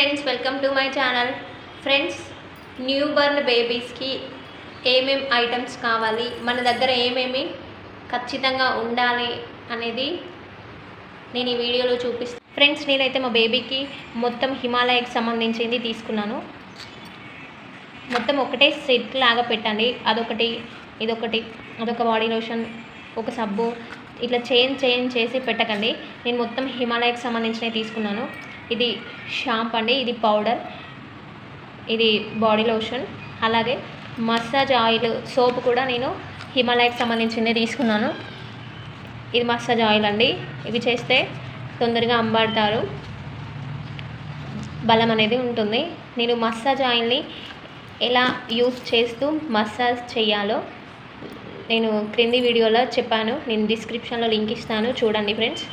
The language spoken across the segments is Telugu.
Friends welcome to my channel friends newborn బేబీస్కి ఏమేం ఐటమ్స్ కావాలి? మన దగ్గర ఏమేమి ఖచ్చితంగా ఉండాలి అనేది నేను ఈ వీడియోలో చూపిస్తాను ఫ్రెండ్స్ నేనైతే మా బేబీకి మొత్తం హిమాలయకి సంబంధించింది తీసుకున్నాను. మొత్తం ఒకటే సెట్ లాగా పెట్టండి. అదొకటి ఇదొకటి అదొక బాడీ లోషన్ ఒక సబ్బు ఇట్లా చేంజ్ చేంజ్ చేసి పెట్టకండి. నేను మొత్తం హిమాలయకి సంబంధించినవి తీసుకున్నాను. ఇది షాంప్ అండి ఇది పౌడర్ ఇది బాడీ లోషన్ అలాగే మసాజ్ ఆయిల్ సోప్ కూడా నేను హిమాలయకి సంబంధించింది తీసుకున్నాను. ఇది మసాజ్ ఆయిల్ అండి. ఇవి చేస్తే తొందరగా అంబాడతారు. బలం అనేది ఉంటుంది. నేను మసాజ్ ఆయిల్ని ఎలా యూస్ చేస్తూ మసాజ్ చేయాలో నేను క్రింది వీడియోలో చెప్పాను. నేను డిస్క్రిప్షన్లో లింక్ ఇస్తాను. చూడండి ఫ్రెండ్స్.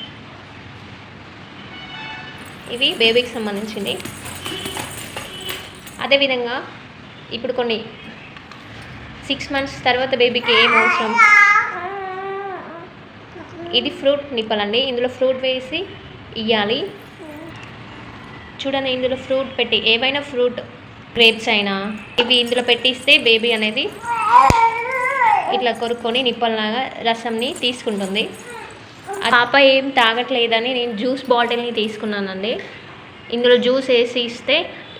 ఇవి బేబీకి సంబంధించింది అదేవిధంగా ఇప్పుడు కొన్ని సిక్స్ మంత్స్ తర్వాత బేబీకి ఏం అవసరం? ఇది ఫ్రూట్ నిప్పలండి ఇందులో ఫ్రూట్ వేసి ఇవ్వాలి చూడండి ఇందులో ఫ్రూట్ పెట్టి ఏవైనా ఫ్రూట్ గ్రేప్స్ అయినా ఇవి ఇందులో పెట్టిస్తే బేబీ అనేది ఇట్లా కొరుక్కొని నిప్పల్లాగా రసంని తీసుకుంటుంది. పాప ఏం తాగట్లేదని నేను జ్యూస్ బాటిల్ని తీసుకున్నానండి. ఇందులో జ్యూస్ వేసి ఇస్తే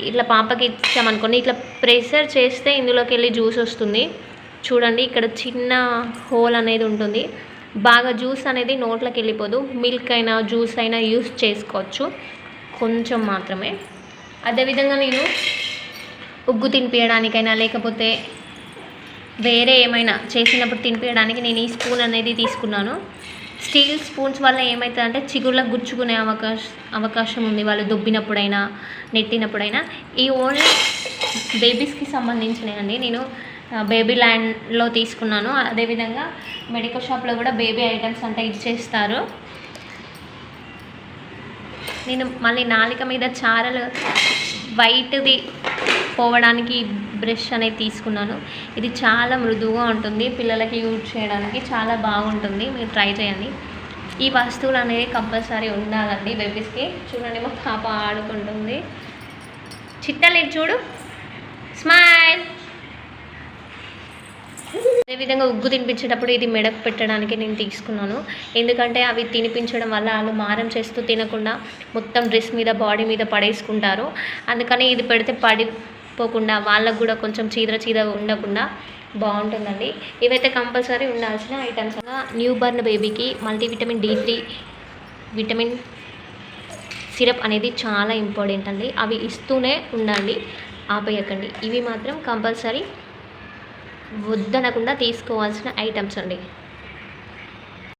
ఇట్లా పాపకి ఇచ్చామనుకోండి ఇట్లా ప్రెషర్ చేస్తే ఇందులోకి వెళ్ళి జ్యూస్ వస్తుంది. చూడండి ఇక్కడ చిన్న హోల్ అనేది ఉంటుంది. బాగా జ్యూస్ అనేది నోట్లోకి వెళ్ళిపోదు. మిల్క్ అయినా జ్యూస్ అయినా యూస్ చేసుకోవచ్చు. కొంచెం మాత్రమే. అదేవిధంగా నేను ఉగ్గు తినిపించడానికైనా లేకపోతే వేరే ఏమైనా చేసినప్పుడు తినిపించడానికి నేను ఈ స్పూన్ అనేది తీసుకున్నాను. స్టీల్ స్పూన్స్ వల్ల ఏమవుతుందంటే చిగుళ్ళకు గుచ్చుకునే అవకాశం అవకాశం ఉంది. వాళ్ళు దుబ్బినప్పుడైనా నెట్టినప్పుడైనా. ఈ ఓన్లీ బేబీస్కి సంబంధించినవి అండి నేను బేబీ ల్యాండ్లో తీసుకున్నాను. అదేవిధంగా మెడికల్ షాప్లో కూడా బేబీ ఐటమ్స్ అంటే ఇచ్చేస్తారు నేను మళ్ళీ నాలిక మీద చారలు వైట్ది పోవడానికి బ్రష్ అనేది తీసుకున్నాను. ఇది చాలా మృదువుగా ఉంటుంది. పిల్లలకి యూజ్ చేయడానికి చాలా బాగుంటుంది. మీరు ట్రై చేయండి. ఈ వస్తువులు అనేవి కంపల్సరీ ఉండాలండి. బేబీస్కి చూడండి మా పాప ఆడుకుంటుంది. చిట్టలేదు చూడు. స్మైల్. అదేవిధంగా ఉగ్గు తినిపించేటప్పుడు ఇది మెడకు పెట్టడానికి నేను తీసుకున్నాను. ఎందుకంటే అవి తినిపించడం వల్ల వాళ్ళు మారం చేస్తూ తినకుండా మొత్తం డ్రెస్ మీద బాడీ మీద పడేసుకుంటారు. అందుకని ఇది పెడితే పడి పోకుండా వాళ్ళకు కూడా కొంచెం చీదర చీదర ఉండకుండా బాగుంటుందండి. ఇవైతే కంపల్సరీ ఉండాల్సిన ఐటమ్స్. న్యూ బర్న్ బేబీకి multivitamin D three vitamin syrup అనేది చాలా ఇంపార్టెంట్ అండి. అవి ఇస్తూనే ఉండండి ఆపేయకండి. ఇవి మాత్రం కంపల్సరీ వద్దనకుండా తీసుకోవాల్సిన ఐటమ్స్ అండి.